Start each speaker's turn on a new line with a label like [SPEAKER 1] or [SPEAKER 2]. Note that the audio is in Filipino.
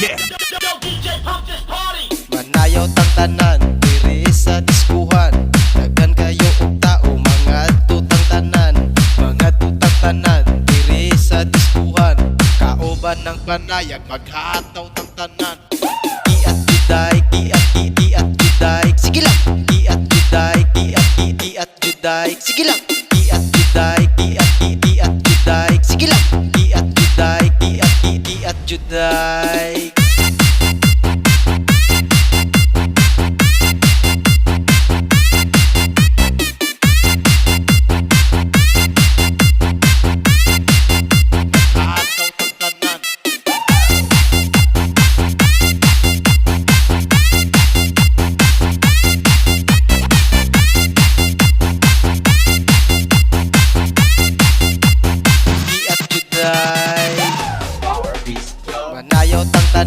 [SPEAKER 1] Yeah.
[SPEAKER 2] Manayaw tang tanan, diri sa diskuhan. Dagan kayo og tao, mga tutang tanan. Mga tutang tanan, diri sa diskuhan. Kaoban ng panayag, maghataw tang tanan. Iat giday, iat iat giday Sige lang, iat giday, iat iat giday Sige lang, iat giday, iat iat giday Sige lang, iat giday, iat iat giday Nga nayaw tang